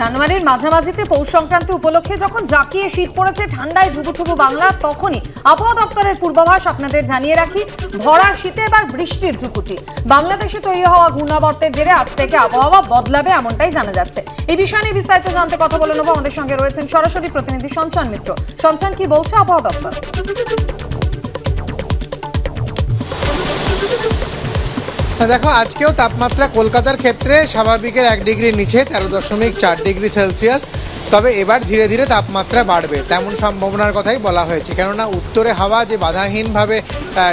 জানুয়ারির মাঝামাঝিতে পৌষ সংক্রান্তি উপলক্ষে যখন জাকিয়ে শীত পড়েছে ঠান্ডায় ঝুবুথুবু বাংলা, তখনই আবহাওয়া দপ্তরের পূর্বাভাস আপনাদের জানিয়ে রাখি, ভরা শীতে এবার বৃষ্টির ঝুঁকুটি। বাংলাদেশে তৈরি হওয়া ঘূর্ণাবর্তের জেরে আজ থেকে আবহাওয়া বদলাবে এমনটাই জানা যাচ্ছে। এই বিষয় নিয়ে বিস্তারিত জানতে কথা বলে নেব। আমাদের সঙ্গে রয়েছেন সরাসরি প্রতিনিধি সঞ্চয়ন মিত্র। সঞ্চয়ন কি বলছে আবহাওয়া দপ্তর? দেখো, আজকেও তাপমাত্রা কলকাতার ক্ষেত্রে স্বাভাবিকের এক ডিগ্রি নিচে, তেরো দশমিক চার ডিগ্রি সেলসিয়াস। তবে এবার ধীরে ধীরে তাপমাত্রা বাড়বে, তেমন সম্ভাবনার কথাই বলা হয়েছে। কেননা, উত্তরে হাওয়া যে বাধাহীনভাবে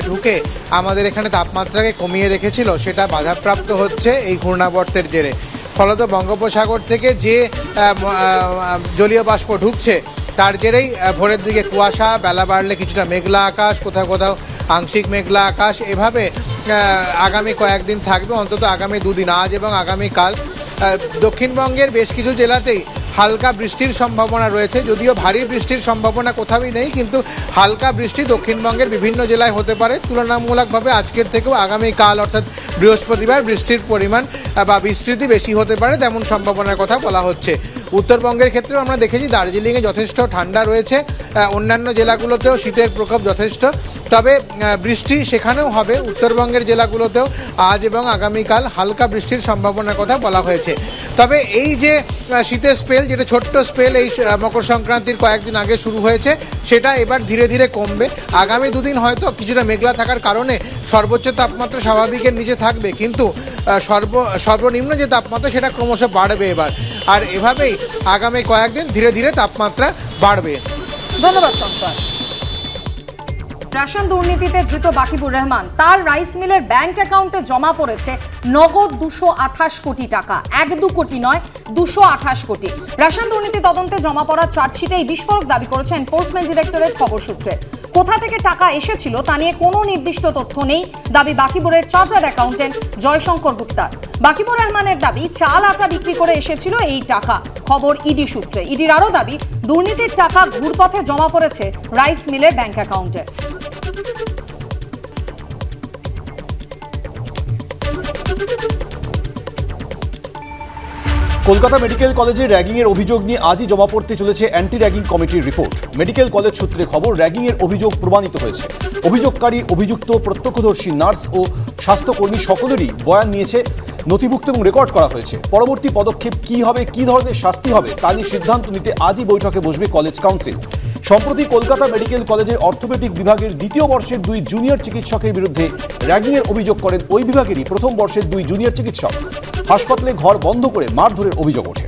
ঢুকে আমাদের এখানে তাপমাত্রাকে কমিয়ে রেখেছিল, সেটা বাধাপ্রাপ্ত হচ্ছে এই ঘূর্ণাবর্তের জেরে। ফলত বঙ্গোপসাগর থেকে যে জলীয় বাষ্প ঢুকছে, তার জেরেই ভোরের দিকে কুয়াশা, বেলা বাড়লে কিছুটা মেঘলা আকাশ, কোথাও কোথাও আংশিক মেঘলা আকাশ। এভাবে আগামী কয়েকদিন থাকবে, অন্তত আগামী দুদিন, আজ এবং আগামীকাল দক্ষিণবঙ্গের বেশ কিছু জেলাতেই হালকা বৃষ্টির সম্ভাবনা রয়েছে, যদিও ভারী বৃষ্টির সম্ভাবনা কোথাওই নেই, কিন্তু হালকা বৃষ্টি দক্ষিণবঙ্গের বিভিন্ন জেলায় হতে পারে। তুলনামূলকভাবে আজকের থেকেও আগামীকাল অর্থাৎ বৃহস্পতিবার, বৃষ্টির পরিমাণ বা বিস্তৃতি বেশি হতে পারে, তেমন সম্ভাবনার কথা বলা হচ্ছে। উত্তরবঙ্গের ক্ষেত্রেও আমরা দেখেছি দার্জিলিংয়ে যথেষ্ট ঠান্ডা রয়েছে অন্যান্য জেলাগুলোতেও শীতের প্রকোপ যথেষ্ট। তবে বৃষ্টি সেখানেও হবে, উত্তরবঙ্গের জেলাগুলোতেও আজ এবং আগামীকাল হালকা বৃষ্টির সম্ভাবনার কথা বলা হয়েছে। তবে এই যে শীতের স্পেল, যেটা ছোট্ট স্পেল, এই মকর সংক্রান্তির কয়েকদিন আগে শুরু হয়েছে, সেটা এবার ধীরে ধীরে কমবে। আগামী দুদিন হয়তো কিছুটা মেঘলা থাকার কারণে সর্বোচ্চ তাপমাত্রা স্বাভাবিকের নিচে থাকবে, কিন্তু সর্ব, সর্বনিম্ন যে তাপমাত্রা, সেটা ক্রমশ বাড়বে এবার। আর এভাবেই আগামী কয়েকদিন ধীরে ধীরে তাপমাত্রা বাড়বে। ধন্যবাদ, সঞ্চয়। রেশন দুর্নীতিতে ধৃত বাকিবুর রহমান, তার রাইস মিলের ব্যাংক অ্যাকাউন্টে জমা পড়েছে নগদ দুশো আঠাশ কোটি টাকা। এক দু কোটি নয়, দুশো আঠাশ কোটি। রেশন দুর্নীতি তদন্তে জমা পড়া চার্জশিটে এই বিস্ফোরক দাবি করেছে এনফোর্সমেন্ট ডিরেক্টরেট খবর সূত্রে। কোথা থেকে টাকা এসেছিল তা নিয়ে কোনো নির্দিষ্ট তথ্য নেই। দাবি বাকিবুরের চার্টার্ড অ্যাকাউন্টেন্ট জয়শঙ্কর গুপ্তার। বাকিবুর রহমানের দাবি, চাল আটা বিক্রি করে এসেছিল এই টাকা। খবর ইডি সূত্রে। ইডির আরও দাবি, দুর্নীতির টাকা ঘুরপথে জমা পড়েছে রাইস মিলের ব্যাংক অ্যাকাউন্টে। কলকাতা মেডিকেল কলেজে র্যাগিংয়ের অভিযোগ নিয়ে আজই জমা পড়তে চলেছে অ্যান্টি র্যাগিং কমিটির রিপোর্ট মেডিকেল কলেজ সূত্রে খবর, র্যাগিংয়ের অভিযোগ প্রমাণিত হয়েছে। অভিযোগকারী, অভিযুক্ত, প্রত্যক্ষদর্শী, নার্স ও স্বাস্থ্যকর্মী সকলেরই বয়ান নিয়েছে, নথিভুক্ত এবং রেকর্ড করা হয়েছে। পরবর্তী পদক্ষেপ কী হবে, কী ধরনের শাস্তি হবে, তা নিয়ে সিদ্ধান্ত নিতে আজই বৈঠকে বসবে কলেজ কাউন্সিল। সম্প্রতি কলকাতা মেডিকেল কলেজের অর্থোপেডিক বিভাগের দ্বিতীয় বর্ষের দুই জুনিয়র চিকিৎসকের বিরুদ্ধে র্যাগিংয়ের অভিযোগ করেন ওই বিভাগেরই প্রথম বর্ষের দুই জুনিয়র চিকিৎসক। হাসপাতালে ঘর বন্ধ করে মারধরের অভিযোগ ওঠে।